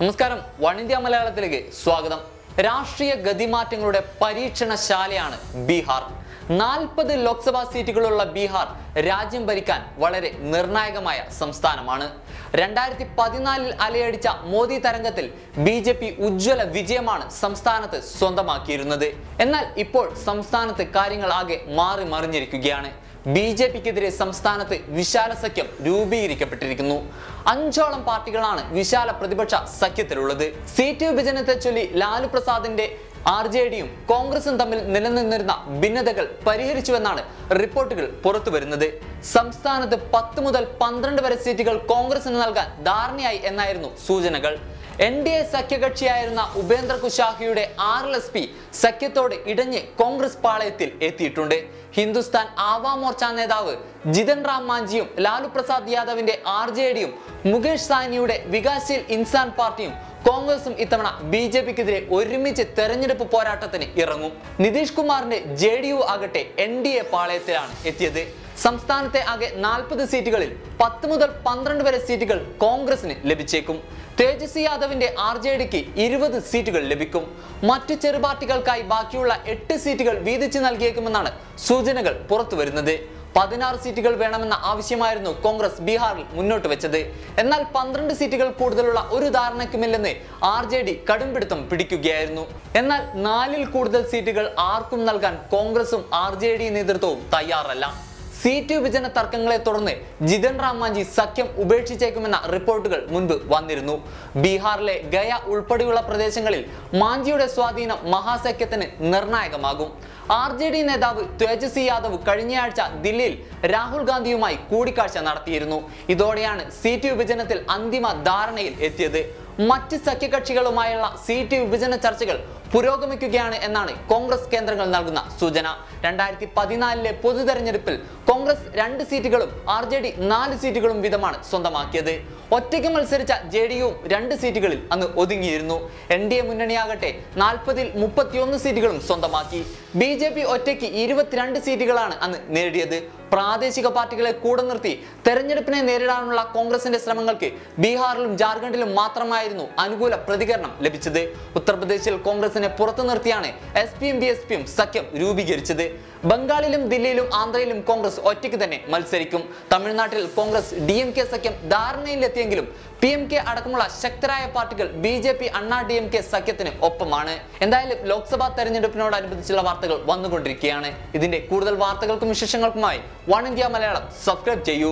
നമസ്കാരം. One India മലയാളത്തിലേക്ക് സ്വാഗതം. രാഷ്ട്രീയ ഗതിമാറ്റങ്ങളുടെ പരീക്ഷണശാലയാണ് ബീഹാർ. നാൽപ്പത് ലോക്സഭാ സീറ്റുകളുള്ള ബീഹാർ രാജ്യം ഭരിക്കാൻ വളരെ നിർണായകമായ സംസ്ഥാനമാണ്. രണ്ടായിരത്തി പതിനാലിൽ അലയടിച്ച മോദി തരംഗത്തിൽ ബി ജെ പി ഉജ്ജ്വല വിജയമാണ് സംസ്ഥാനത്ത് സ്വന്തമാക്കിയിരുന്നത്. എന്നാൽ ഇപ്പോൾ സംസ്ഥാനത്ത് കാര്യങ്ങൾ ആകെ മാറി മറിഞ്ഞിരിക്കുകയാണ്. ബി ജെ പിക്കെതിരെ സംസ്ഥാനത്ത് വിശാല സഖ്യം രൂപീകരിക്കപ്പെട്ടിരിക്കുന്നു. അഞ്ചോളം പാർട്ടികളാണ് വിശാല പ്രതിപക്ഷ സഖ്യത്തിലുള്ളത്. സീറ്റ് വിഭജനത്തെ ചൊല്ലി ലാലു പ്രസാദിന്റെ ആർ ജെ ഡിയും കോൺഗ്രസും തമ്മിൽ നിലനിന്നിരുന്ന ഭിന്നതകൾ പരിഹരിച്ചുവെന്നാണ് റിപ്പോർട്ടുകൾ പുറത്തു വരുന്നത്. സംസ്ഥാനത്ത് പത്ത് മുതൽ പന്ത്രണ്ട് വരെ സീറ്റുകൾ കോൺഗ്രസിന് നൽകാൻ ധാരണയായി എന്നായിരുന്നു സൂചനകൾ. എൻ ഡി എ സഖ്യകക്ഷിയായിരുന്ന ഉപേന്ദ്ര കുശാഹിയുടെ ആർ എൽ എസ് പി സഖ്യത്തോട് ഇടഞ്ഞ് കോൺഗ്രസ് പാളയത്തിൽ എത്തിയിട്ടുണ്ട്. ഹിന്ദുസ്ഥാൻ ആവാം മോർച്ച നേതാവ് ജിതൻ റാം മാഞ്ചിയും ലാലു പ്രസാദ് യാദവിന്റെ ആർ ജെ ഡിയും മുകേഷ് സാനിയുടെ വികാസ്ശീൽ ഇൻസാൻ പാർട്ടിയും കോൺഗ്രസും ഇത്തവണ ബി ജെ പിക്കെതിരെ ഒരുമിച്ച് തെരഞ്ഞെടുപ്പ് പോരാട്ടത്തിന് ഇറങ്ങും. നിതീഷ് കുമാറിന്റെ ജെ ഡി യു ആകട്ടെ എൻ ഡി എ പാളയത്തിലാണ് എത്തിയത്. സംസ്ഥാനത്തെ ആകെ നാൽപ്പത് സീറ്റുകളിൽ പത്ത് മുതൽ പന്ത്രണ്ട് വരെ സീറ്റുകൾ കോൺഗ്രസിന് ലഭിച്ചേക്കും. തേജസ്വി യാദവിന്റെ ആർ ജെ ഡിക്ക് ഇരുപത് സീറ്റുകൾ ലഭിക്കും. മറ്റു ചെറുപാർട്ടികൾക്കായി ബാക്കിയുള്ള എട്ട് സീറ്റുകൾ വീതിച്ചു നൽകിയേക്കുമെന്നാണ് സൂചനകൾ പുറത്തു വരുന്നത്. പതിനാറ് സീറ്റുകൾ വേണമെന്ന ആവശ്യമായിരുന്നു കോൺഗ്രസ് ബീഹാറിൽ മുന്നോട്ട് വെച്ചത്. എന്നാൽ പന്ത്രണ്ട് സീറ്റുകൾ കൂടുതലുള്ള ഒരു ധാരണയ്ക്കുമില്ലെന്ന് ആർ ജെ ഡി കടുംപിടുത്തം പിടിക്കുകയായിരുന്നു. എന്നാൽ നാലിൽ കൂടുതൽ സീറ്റുകൾ ആർക്കും നൽകാൻ കോൺഗ്രസും ആർ നേതൃത്വവും തയ്യാറല്ല. സീറ്റ് വിഭജന തർക്കങ്ങളെ തുടർന്ന് ജിതൻ റാം മാഞ്ചി സഖ്യം ഉപേക്ഷിച്ചേക്കുമെന്ന റിപ്പോർട്ടുകൾ മുൻപ് വന്നിരുന്നു. ബീഹാറിലെ ഗയ ഉൾപ്പെടെയുള്ള പ്രദേശങ്ങളിൽ മാഞ്ചിയുടെ സ്വാധീനം മഹാസഖ്യത്തിന് നിർണായകമാകും. ആർ ജെ ഡി നേതാവ് തേജസ്വി യാദവ് കഴിഞ്ഞയാഴ്ച ദില്ലിയിൽ രാഹുൽ ഗാന്ധിയുമായി കൂടിക്കാഴ്ച നടത്തിയിരുന്നു. ഇതോടെയാണ് സീറ്റ് വിഭജനത്തിൽ അന്തിമ ധാരണയിൽ എത്തിയത്. മറ്റ് സഖ്യകക്ഷികളുമായുള്ള സീറ്റ് വിഭജന ചർച്ചകൾ പുരോഗമിക്കുകയാണ് എന്നാണ് കോൺഗ്രസ് കേന്ദ്രങ്ങൾ നൽകുന്ന സൂചന. രണ്ടായിരത്തി പതിനാലിലെ പൊതു തെരഞ്ഞെടുപ്പിൽ കോൺഗ്രസ് രണ്ട് സീറ്റുകളും ആർ ജെ ഡി നാല് സീറ്റുകളും വീതമാണ് സ്വന്തമാക്കിയത്. ഒറ്റയ്ക്ക് മത്സരിച്ച ജെ ഡി യുവും രണ്ട് സീറ്റുകളിൽ അന്ന് ഒതുങ്ങിയിരുന്നു. എൻ ഡി എ മുന്നണിയാകട്ടെ നാൽപ്പതിൽ മുപ്പത്തിയൊന്ന് സീറ്റുകളും സ്വന്തമാക്കി. ബി ജെ പി ഒറ്റയ്ക്ക് ഇരുപത്തിരണ്ട് സീറ്റുകളാണ് അന്ന് നേടിയത്. പ്രാദേശിക പാർട്ടികളെ കൂടെ നിർത്തി തെരഞ്ഞെടുപ്പിനെ നേരിടാനുള്ള കോൺഗ്രസിന്റെ ശ്രമങ്ങൾക്ക് ബീഹാറിലും ജാർഖണ്ഡിലും മാത്രമായിരുന്നു അനുകൂല പ്രതികരണം ലഭിച്ചത്. ഉത്തർപ്രദേശിൽ കോൺഗ്രസിനെ പുറത്തു നിർത്തിയാണ് എസ് പിയും ബി എസ് പിയും സഖ്യം രൂപീകരിച്ചത്. ബംഗാളിലും ദില്ലിയിലും ആന്ധ്രയിലും കോൺഗ്രസ് ഒറ്റയ്ക്ക് തന്നെ മത്സരിക്കും. തമിഴ്നാട്ടിൽ കോൺഗ്രസ് ഡി എം കെ സഖ്യം ധാരണയിലെത്തിയെങ്കിലും പി എം കെ അടക്കമുള്ള ശക്തരായ പാർട്ടികൾ B J P Anna D M K സഖ്യത്തിന് ഒപ്പമാണ്. എന്തായാലും ലോക്സഭാ തെരഞ്ഞെടുപ്പിനോടനുബന്ധിച്ചുള്ള വാർത്തകൾ വന്നുകൊണ്ടിരിക്കുകയാണ്. ഇതിന്റെ കൂടുതൽ വാർത്തകൾക്കും വിശേഷങ്ങൾക്കുമായി വൺ ഇന്ത്യ മലയാളം. സബ്സ്ക്രൈബ് ചെയ്യൂ.